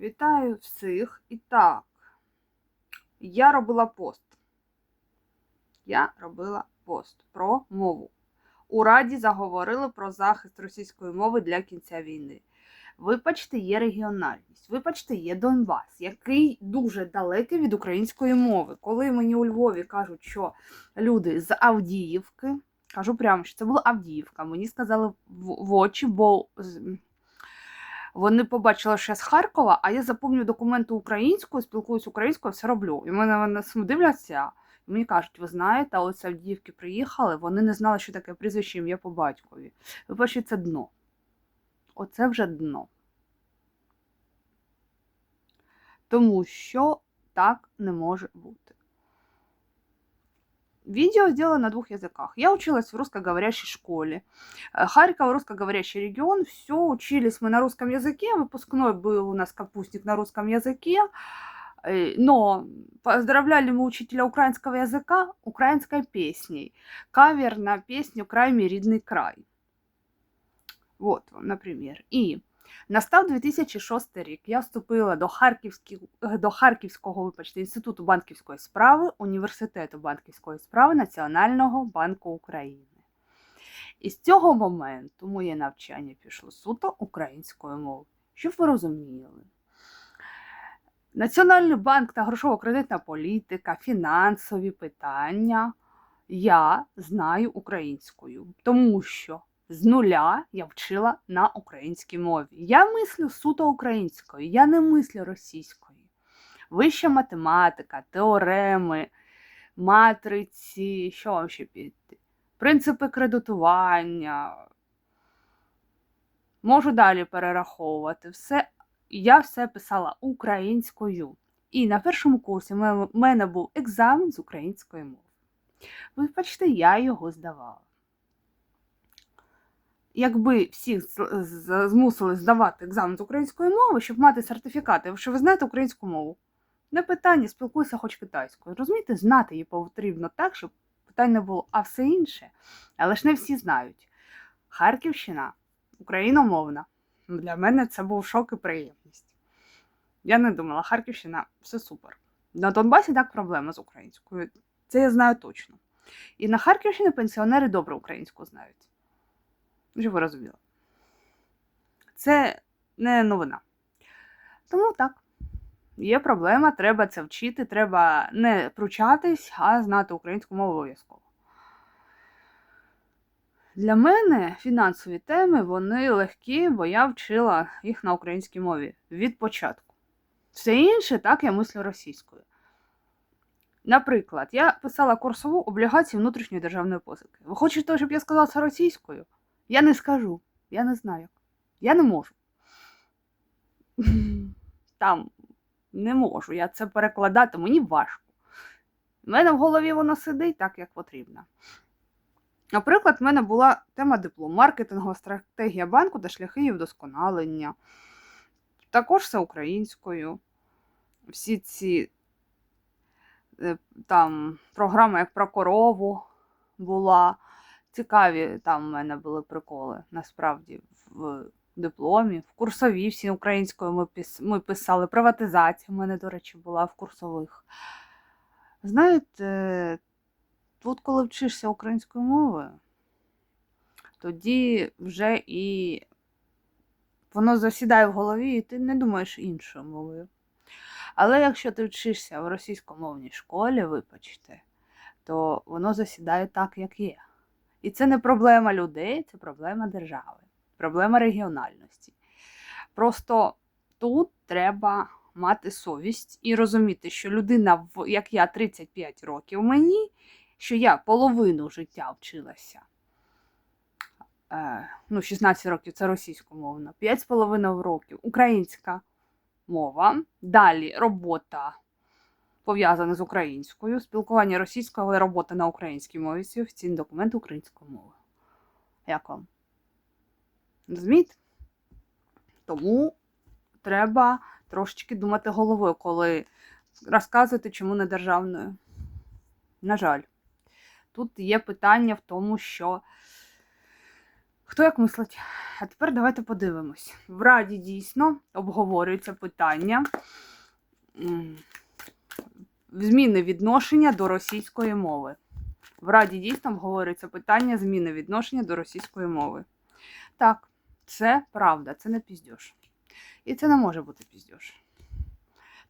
Вітаю всіх. І так, я робила пост. Я робила пост про мову. У Раді заговорили про захист російської мови для кінця війни. Вибачте, є регіональність, вибачте, є Донбас, який дуже далекий від української мови. Коли мені у Львові кажуть, що люди з Авдіївки, кажу прямо, що це була Авдіївка, мені сказали в, очі, бо вони побачили, я з Харкова, а я заповнюю документи українською, спілкуюсь українською, все роблю. І мене вони дивляться, і мені кажуть, ви знаєте, а ось Авдіївки приїхали, вони не знали, що таке прізвище ім'я по батькові. Ви це дно. Оце вже дно. Тому що так не може бути. Видео сделано на двух языках. Я училась в русскоговорящей школе. Э, Харьков русскоговорящий регион. Все, учились мы на русском языке. Выпускной был у нас капустник на русском языке. Э, Но поздравляли мы учителя украинского языка украинской песней. Кавер на песню «Край мій рідний край». Вот вам, например. І настав 2006 рік. Я вступила до, Харківських, до Харківського вибачте, інституту банківської справи, університету банківської справи Національного банку України. І з цього моменту моє навчання пішло суто українською мовою. Щоб ви розуміли. Національний банк та грошово-кредитна політика, фінансові питання я знаю українською, тому що з нуля я вчила на українській мові. Я мислю суто українською, я не мислю російською. Вища математика, теореми, матриці, що вам ще піти? Принципи кредитування. Можу далі перераховувати. Все, я все писала українською. І на першому курсі в мене був екзамен з української мови. Ви бачите, я його здавала якби всіх змусили здавати екзамен з української мови, щоб мати сертифікати, що ви знаєте українську мову. Не питання, спілкуйся хоч китайською. Розумієте, знати її потрібно так, щоб питань не було, а все інше. Але ж не всі знають. Харківщина україномовна. Для мене це був шок і приємність. Я не думала, Харківщина все супер. На Донбасі так проблема з українською. Це я знаю точно. І на Харківщині пенсіонери добре українську знають. Щоб ви розуміли. Це не новина. Тому так, є проблема, треба це вчити, треба не пручатись, а знати українську мову обов'язково. Для мене фінансові теми вони легкі, бо я вчила їх на українській мові від початку. Все інше так я мислю російською. Наприклад, я писала курсову облігацію внутрішньої державної позики. Ви хочете, щоб я сказала це російською? Я не скажу, я не знаю. Я не можу. Там не можу. Я це перекладати, мені важко. У мене в голові воно сидить так, як потрібно. Наприклад, в мене була тема диплом маркетингова стратегія банку та шляхи її вдосконалення. Також все українською. Всі ці е, там програми, як про корову була. Цікаві там в мене були приколи, насправді, в дипломі, в курсовій всі українською ми, пис... ми писали. Приватизація в мене, до речі, була в курсових. Знаєте, тут, коли вчишся українською мовою, тоді вже і воно засідає в голові, і ти не думаєш іншою мовою. Але якщо ти вчишся в російськомовній школі, вибачте, то воно засідає так, як є. І це не проблема людей, це проблема держави, проблема регіональності. Просто тут треба мати совість і розуміти, що людина, як я, 35 років мені, що я половину життя вчилася. Е, ну, 16 років це російськомовна, 5,5 років українська мова, далі робота пов'язане з українською, спілкування російською, але робота на українській мові, ці офіційні документи українською мовою. Як вам? Розумієте? Тому треба трошечки думати головою, коли розказувати, чому не державною. На жаль, тут є питання в тому, що Хто як мислить? А тепер давайте подивимось. В Раді дійсно обговорюється питання зміни відношення до російської мови. В Раді дійсно обговорюється питання зміни відношення до російської мови. Так, це правда, це не піздьош. І це не може бути піздьош.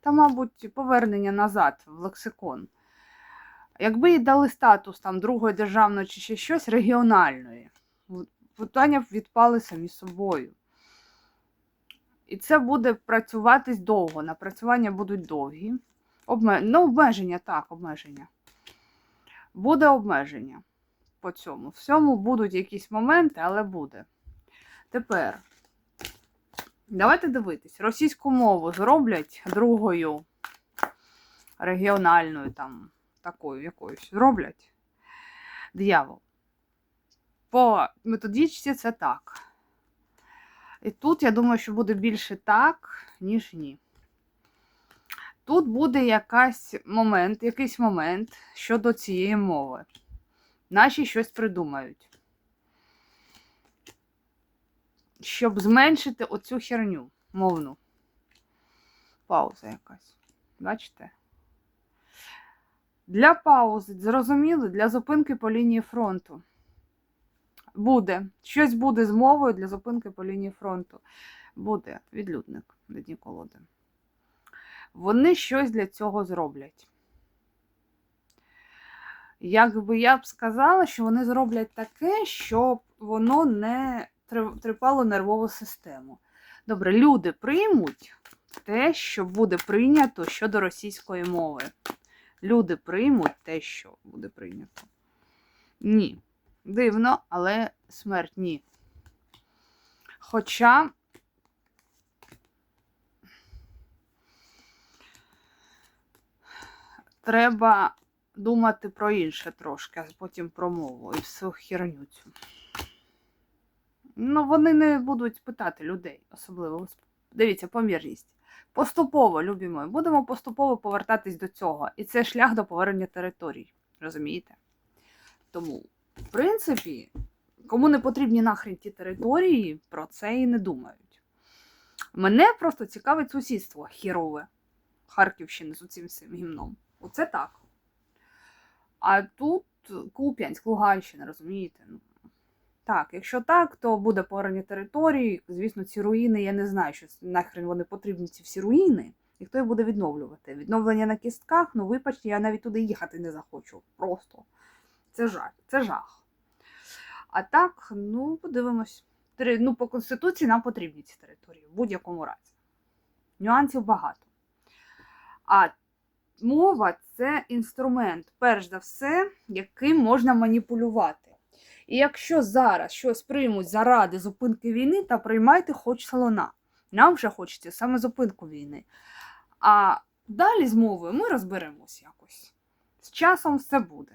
Та, мабуть, повернення назад в лексикон. Якби їй дали статус там другої державної чи ще щось регіональної, питання б відпали самі собою. І це буде працюватись довго. Напрацювання будуть довгі. Обме... Ну, обмеження, так, обмеження. Буде обмеження по цьому. Всьому будуть якісь моменти, але буде. Тепер. Давайте дивитись. Російську мову зроблять другою регіональною, там, такою якоюсь. Зроблять. Диявол. По методичці це так. І тут, я думаю, що буде більше так, ніж ні. Тут буде якась момент, якийсь момент щодо цієї мови. Наші щось придумають. Щоб зменшити оцю херню мовну. Пауза якась. Бачите? Для паузи, зрозуміли, для зупинки по лінії фронту. Буде. Щось буде з мовою для зупинки по лінії фронту. Буде відлюдник на дні колоди. Вони щось для цього зроблять. Якби я б сказала, що вони зроблять таке, щоб воно не тр- трипало нервову систему. Добре, люди приймуть те, що буде прийнято щодо російської мови. Люди приймуть те, що буде прийнято. Ні. Дивно, але смерть ні. Хоча треба думати про інше трошки, а потім про мову і всю херню цю. Ну, вони не будуть питати людей, особливо. Дивіться, помірність. Поступово, любі мої, будемо поступово повертатись до цього. І це шлях до повернення територій. Розумієте? Тому, в принципі, кому не потрібні нахрен ті території, про це і не думають. Мене просто цікавить сусідство хірове Харківщини з цим гімном. Оце так. А тут Куп'янськ, Луганщина, розумієте? Ну, так, якщо так, то буде повернення території. Звісно, ці руїни, я не знаю, що нахрен вони потрібні, ці всі руїни, і хто їх буде відновлювати. Відновлення на кістках, ну вибачте, я навіть туди їхати не захочу. Просто. Це жах. Це жах. А так, ну, подивимось. Ну, по Конституції нам потрібні ці території в будь-якому разі. Нюансів багато. А мова це інструмент, перш за все, яким можна маніпулювати. І якщо зараз щось приймуть заради зупинки війни, та приймайте хоч слона. Нам вже хочеться саме зупинку війни. А далі з мовою ми розберемось якось. З часом все буде.